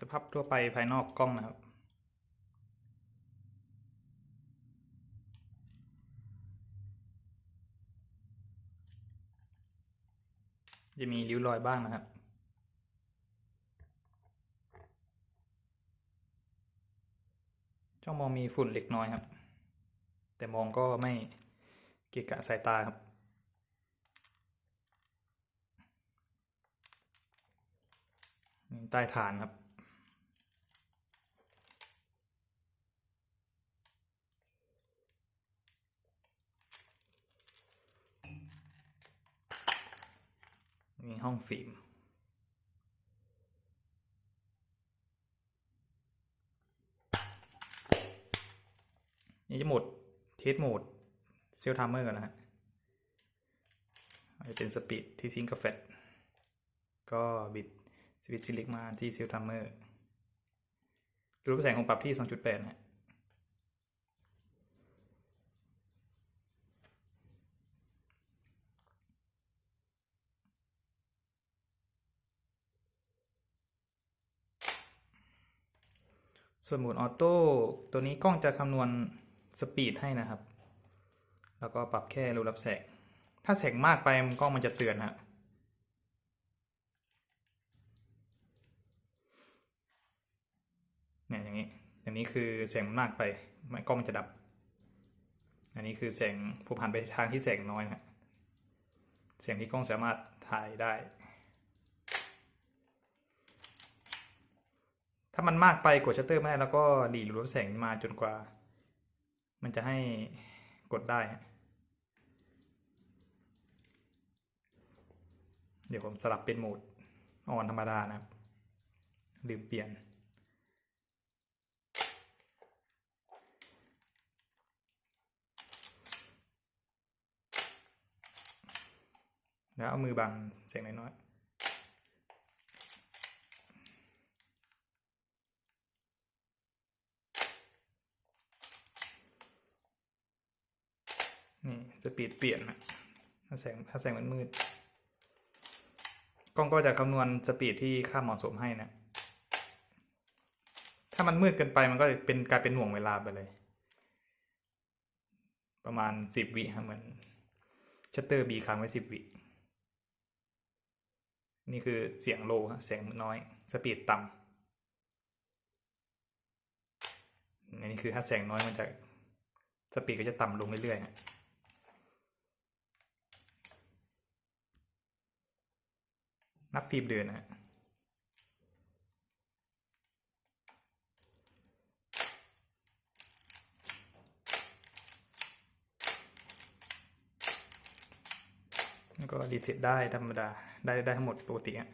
สภาพทั่วไปภายนอกกล้องนะครับ จะมีริ้วรอยบ้างนะครับช่องมองมีฝุ่นเล็กน้อยครับ แต่มองก็ไม่เกะกะสายตาครับ ใต้ฐานครับ ห้องฟิล์มนี่จะโหมดเทสโหมดเซลทามเมอร์กันนะฮะจจะเป็นสปีดที่ซิงกับแฟตก็บิดสวิตซิลิกมาที่เซลทามเมอร์รูปแสงของปรับที่ 2.8นะฮะ ส่วนโหมดออโต้ตัวนี้กล้องจะคำนวณสปีดให้นะครับ แล้วก็ปรับแค่รูรับแสง ถ้าแสงมากไปกล้องมันจะเตือนฮะเนี่ยอย่างนี้อย่างนี้คือแสงมันมากไปมกล้องมันจะดับ อันนี้คือแสงผมหันไปทางที่แสงน้อยนะฮะแสงที่กล้องสามารถถ่ายได้ ถ้ามันมากไปกดชัตเตอร์ไม่ได้แล้วก็หลีรูรับแสงมาจนกว่า มันจะให้กดได้ เดี๋ยวผมสลับเป็นโหมดออนธรรมดานะครับลืมเปลี่ยน แล้วเอามือบังเสียงน้อยๆนี่ สปีดเปลี่ยนนะถ้าแสงถ้าแสงมันมืด กล้องก็จะคำนวณสปีดที่ค่าเหมาะสมให้นะ ถ้ามันมืดเกินไปมันก็เป็นกลายเป็นหน่วงเวลาไปเลย ประมาณสิบวิครับเหมือนชัตเตอร์บีค้างไว้สิบวิ นี่คือเสียงโลฮะเสียงน้อย สปีดต่ำอันนี้คือถ้าแสงน้อยมันจะสปีดก็จะต่ำลงเรื่อยๆฮะ นับฟิล์มเดือนนะฮะแล้วก็รีเซ็ตได้ธรรมดาได้ได้ทั้งหมดปกติอะ